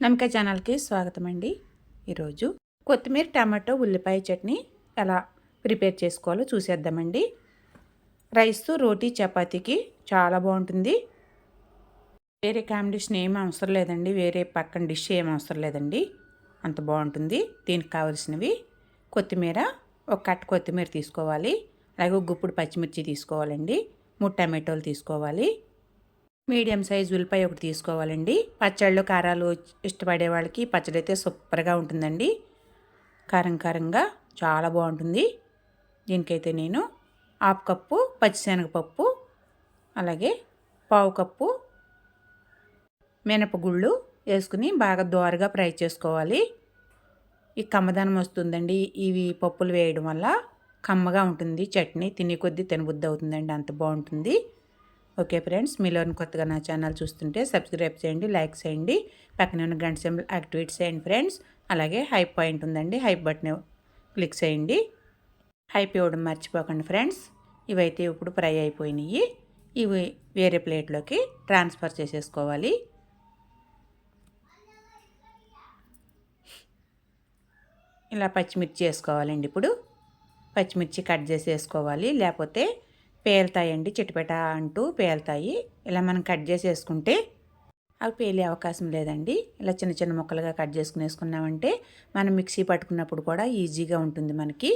నమ్మక ఛానల్కి స్వాగతం అండి ఈరోజు కొత్తిమీర టమాటో ఉల్లిపాయ చట్నీ ఎలా ప్రిపేర్ చేసుకోవాలో చూసేద్దామండి. రైస్తో రోటీ చపాతీకి చాలా బాగుంటుంది. వేరే కాంబినేషన్ ఏం అవసరం లేదండి. వేరే పక్కన డిష్ ఏం అవసరం లేదండి. అంత బాగుంటుంది. దీనికి కావలసినవి కొత్తిమీర ఒక కట్ట కొత్తిమీర తీసుకోవాలి. అలాగే ఒక గుప్పుడు పచ్చిమిర్చి తీసుకోవాలండి. మూడు టమాటోలు తీసుకోవాలి. మీడియం సైజ్ ఉల్లిపాయ ఒకటి తీసుకోవాలండి. పచ్చళ్ళు కారాలు ఇష్టపడే వాళ్ళకి పచ్చడి అయితే సూపర్గా ఉంటుందండి. కారం కారంగా చాలా బాగుంటుంది. దీనికైతే నేను హాఫ్ కప్పు పచ్చిశనగపప్పు అలాగే పావు కప్పు మినపగుళ్ళు వేసుకుని బాగా దోరగా ఫ్రై చేసుకోవాలి. ఈ కమ్మదనం వస్తుందండి. ఇవి పప్పులు వేయడం వల్ల కమ్మగా ఉంటుంది చట్నీ తినే కొద్దీ తినబుద్ధి అవుతుందండి అంత బాగుంటుంది. ఓకే ఫ్రెండ్స్ మీలోని కొత్తగా నా ఛానల్ చూస్తుంటే సబ్స్క్రైబ్ చేయండి లైక్ చేయండి. పక్కన ఉన్న గంట సింబల్ యాక్టివేట్ చేయండి ఫ్రెండ్స్. అలాగే హైప్ పాయింట్ ఉందండి హైప్ బటన్ క్లిక్ చేయండి. హైప్ ఇవ్వడం మర్చిపోకండి ఫ్రెండ్స్. ఇవైతే ఇప్పుడు ఫ్రై అయిపోయినాయి. ఇవి వేరే ప్లేట్లోకి ట్రాన్స్ఫర్ చేసేసుకోవాలి. ఇలా పచ్చిమిర్చి వేసుకోవాలండి ఇప్పుడు. పచ్చిమిర్చి కట్ చేసి వేసుకోవాలి. లేకపోతే పేలుతాయండి చిటపెట అంటూ పేలుతాయి. ఇలా మనం కట్ చేసి వేసుకుంటే అవి పేలే అవకాశం లేదండి. ఇలా చిన్న చిన్న ముక్కలుగా కట్ చేసుకుని వేసుకున్నామంటే మనం మిక్సీ పట్టుకున్నప్పుడు కూడా ఈజీగా ఉంటుంది మనకి.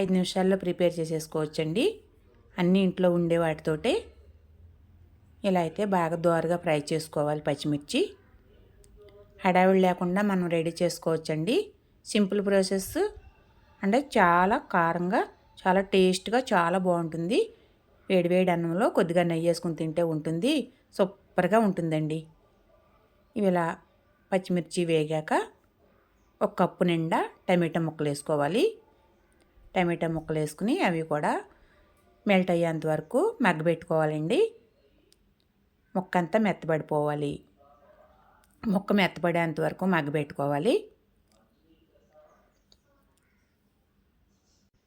ఐదు నిమిషాల్లో ప్రిపేర్ చేసేసుకోవచ్చండి అన్ని ఇంట్లో ఉండే వాటితోటే ఇలా అయితే బాగా దోరగా ఫ్రై చేసుకోవాలి పచ్చిమిర్చి. హడావిడి లేకుండా మనం రెడీ చేసుకోవచ్చండి. Simple process. అంటే చాలా కారంగా చాలా టేస్ట్గా చాలా బాగుంటుంది. వేడివేడి అన్నంలో కొద్దిగా నెయ్యి వేసుకుని తింటే ఉంటుంది. సూపర్గా ఉంటుందండి. ఇవి ఇలా పచ్చిమిర్చి వేగాక ఒక కప్పు నిండా టమాటా ముక్కలు వేసుకోవాలి. టమాటా ముక్కలు వేసుకుని అవి కూడా మెల్ట్ అయ్యేంత వరకు మగ్గబెట్టుకోవాలండి. ముక్క అంతా మెత్తబడిపోవాలి. ముక్క మెత్తబడేంత వరకు మగ్గబెట్టుకోవాలి.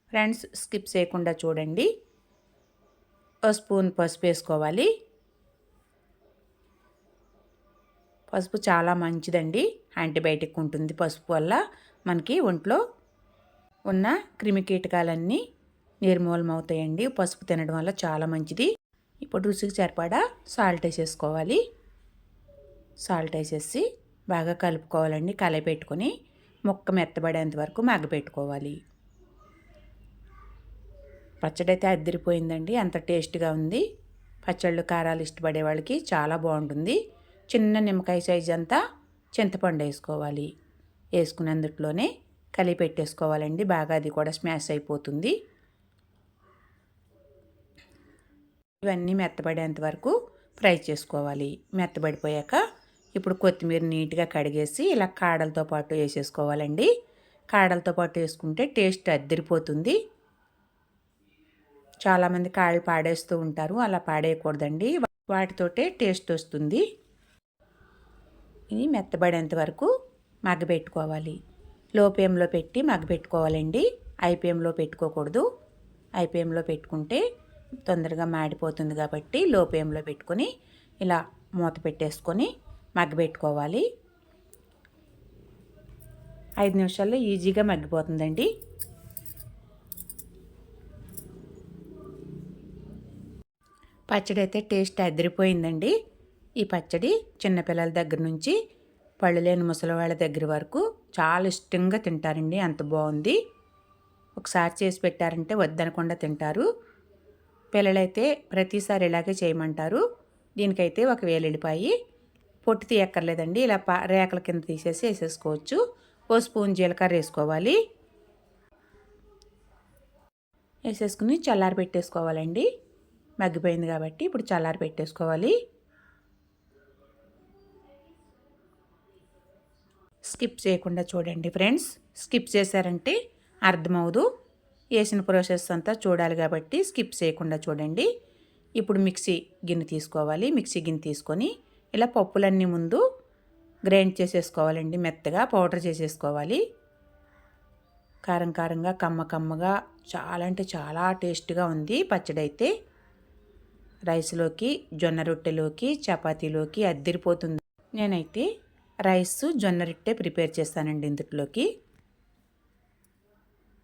ఫ్రెండ్స్ స్కిప్ చేయకుండా చూడండి. ఒక స్పూన్ పసుపు వేసుకోవాలి. పసుపు చాలా మంచిదండి. యాంటీబయాటిక్ ఉంటుంది పసుపు వల్ల. మనకి ఒంట్లో ఉన్న క్రిమి కీటకాలన్నీ నిర్మూలన అవుతాయండి. పసుపు తినడం వల్ల చాలా మంచిది. ఇప్పుడు రుచికి సరిపడా సాల్ట్ వేసేసుకోవాలి. సాల్ట్ వేసేసి బాగా కలుపుకోవాలండి. కలపెట్టుకొని ముక్క మెత్తబడేంత వరకు మగ్గపెట్టుకోవాలి. పచ్చడి అయితే అద్దరిపోయిందండి. అంత టేస్ట్గా ఉంది. పచ్చళ్ళు కారాలు ఇష్టపడే వాళ్ళకి చాలా బాగుంటుంది. చిన్న నిమ్మకాయ సైజ్ అంతా చింతపండు వేసుకోవాలి. వేసుకున్నందుట్లోనే కలిపి పెట్టేసుకోవాలండి. బాగా అది కూడా స్మాష్ అయిపోతుంది. ఇవన్నీ మెత్తబడేంత వరకు ఫ్రై చేసుకోవాలి. మెత్తబడిపోయాక ఇప్పుడు కొత్తిమీర నీట్గా కడిగేసి ఇలా కాడలతో పాటు వేసేసుకోవాలండి. కాడలతో పాటు వేసుకుంటే టేస్ట్ అద్దరిపోతుంది. చాలామంది కాళ్ళు పాడేస్తూ ఉంటారు. అలా పాడేయకూడదండి. వాటితోటే టేస్ట్ వస్తుంది. ఇది మెత్తబడేంత వరకు మగ్గబెట్టుకోవాలి. లో పెట్టి మగ్గబెట్టుకోవాలండి. ఐపీఎంలో పెట్టుకోకూడదు. ఐపీఎంలో పెట్టుకుంటే తొందరగా మాడిపోతుంది కాబట్టి లో పెట్టుకొని ఇలా మూత పెట్టేసుకొని మగ్గబెట్టుకోవాలి. ఐదు నిమిషాల్లో ఈజీగా మగ్గిపోతుందండి. పచ్చడి అయితే టేస్ట్ అదిరిపోయిందండి. ఈ పచ్చడి చిన్నపిల్లల దగ్గర నుంచి పళ్ళు లేని ముసలి వాళ్ళ దగ్గర వరకు చాలా ఇష్టంగా తింటారండి. అంత బాగుంది. ఒకసారి చేసి పెట్టారంటే వద్దనకుండా తింటారు. పిల్లలైతే ప్రతిసారి ఇలాగే చేయమంటారు. దీనికైతే ఒక వేలెళ్ళిపాయి పొట్టు తీయక్కర్లేదండి. ఇలా పా రేకల కింద తీసేసి వేసేసుకోవచ్చు. ఓ స్పూన్ జీలకర్ర వేసుకోవాలి. వేసేసుకుని చల్లారి పెట్టేసుకోవాలండి మగ్గిపోయింది కాబట్టి ఇప్పుడు చల్లారి పెట్టేసుకోవాలి. స్కిప్ చేయకుండా చూడండి ఫ్రెండ్స్. స్కిప్ చేశారంటే అర్థమవుదు. వేసిన ప్రాసెస్ అంతా చూడాలి కాబట్టి స్కిప్ చేయకుండా చూడండి. ఇప్పుడు మిక్సీ గిన్నె తీసుకోవాలి. మిక్సీ గిన్నె తీసుకొని ఇలా పప్పులన్నీ ముందు గ్రైండ్ చేసేసుకోవాలండి. మెత్తగా పౌడర్ చేసేసుకోవాలి. కారం కారంగా కమ్మ కమ్మగా చాలా అంటే చాలా టేస్ట్గా ఉంది పచ్చడి అయితే రైస్లోకి జొన్న రొట్టెలోకి చపాతీలోకి అద్దిరిపోతుంది. నేనైతే రైస్ జొన్న రొట్టె ప్రిపేర్ చేస్తానండి ఇందుట్లోకి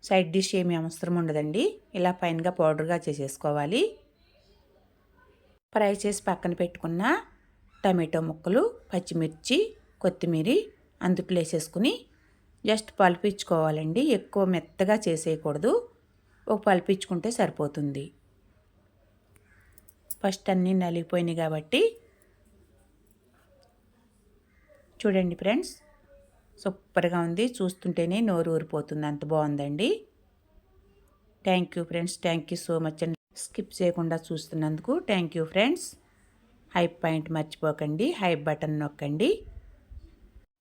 సైడ్ డిష్ ఏమీ అవసరం ఉండదండి. ఇలా ఫైన్గా పౌడర్గా చేసేసుకోవాలి. ఫ్రై చేసి పక్కన పెట్టుకున్న టమాటో ముక్కలు పచ్చిమిర్చి కొత్తిమీర అందుట్లో వేసేసుకుని జస్ట్ పలిపించుకోవాలండి. ఎక్కువ మెత్తగా చేసేయకూడదు. ఒక పలిపించుకుంటే సరిపోతుంది. ఫస్ట్ అన్నీ నలిగిపోయినాయి కాబట్టి చూడండి ఫ్రెండ్స్ సూపర్గా ఉంది. చూస్తుంటేనే నోరు ఊరిపోతుంది. అంత బాగుందండి. Thank you friends thank you so much అండి స్కిప్ చేయకుండా చూస్తున్నందుకు thank you friends hype point మర్చిపోకండి. హైప్ బటన్ నొక్కండి.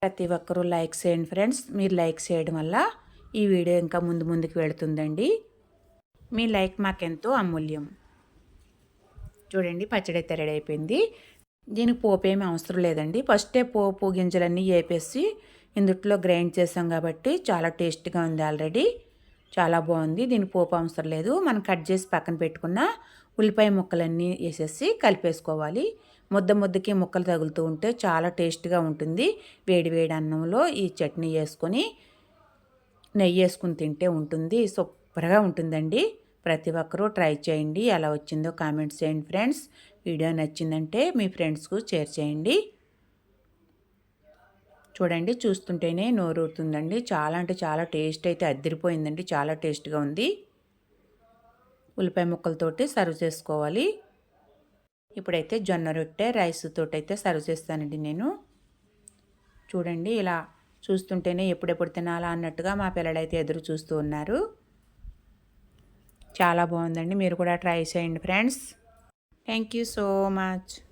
ప్రతి ఒక్కరూ లైక్ చేయండి ఫ్రెండ్స్ మీరు లైక్ చేయడం వల్ల ఈ వీడియో ఇంకా ముందు ముందుకు వెళుతుందండి. మీ లైక్ మాకెంతో అమూల్యం. చూడండి పచ్చడి అయితే రెడీ అయిపోయింది. దీనికి పోపు ఏమీ అవసరం లేదండి. ఫస్టే పోపు గింజలన్నీ వేపేసి ఇందుట్లో గ్రైండ్ చేసాం కాబట్టి చాలా టేస్ట్గా ఉంది ఆల్రెడీ. చాలా బాగుంది. దీనికి పోపు అవసరం లేదు. మనం కట్ చేసి పక్కన పెట్టుకున్న ఉల్లిపాయ ముక్కలన్నీ వేసేసి కలిపేసుకోవాలి. ముద్ద ముద్దకి ముక్కలు తగులుతూ ఉంటే చాలా టేస్ట్గా ఉంటుంది. వేడి వేడి అన్నంలో ఈ చట్నీ వేసుకొని నెయ్యి వేసుకుని తింటే ఉంటుంది. సూపర్గా ఉంటుందండి. ప్రతి ఒక్కరూ ట్రై చేయండి. ఎలా వచ్చిందో కామెంట్స్ చేయండి ఫ్రెండ్స్. వీడియో నచ్చిందంటే మీ ఫ్రెండ్స్కు షేర్ చేయండి. చూడండి చూస్తుంటేనే నోరూరుతుందండి. చాలా అంటే చాలా టేస్ట్ అయితే అద్దరిపోయిందండి. చాలా టేస్ట్గా ఉంది. ఉల్లిపాయ ముక్కలతోటి సర్వ్ చేసుకోవాలి. ఇప్పుడైతే జొన్న రొట్టె రైస్ తోటి అయితే సర్వ్ చేస్తానండి నేను. చూడండి ఇలా చూస్తుంటేనే ఎప్పుడెప్పుడు తినాలా అన్నట్టుగా మా పిల్లలైతే ఎదురు చూస్తూ ఉన్నారు. చాలా బాగుందండి. మీరు కూడా ట్రై చేయండి friends. Thank you so much.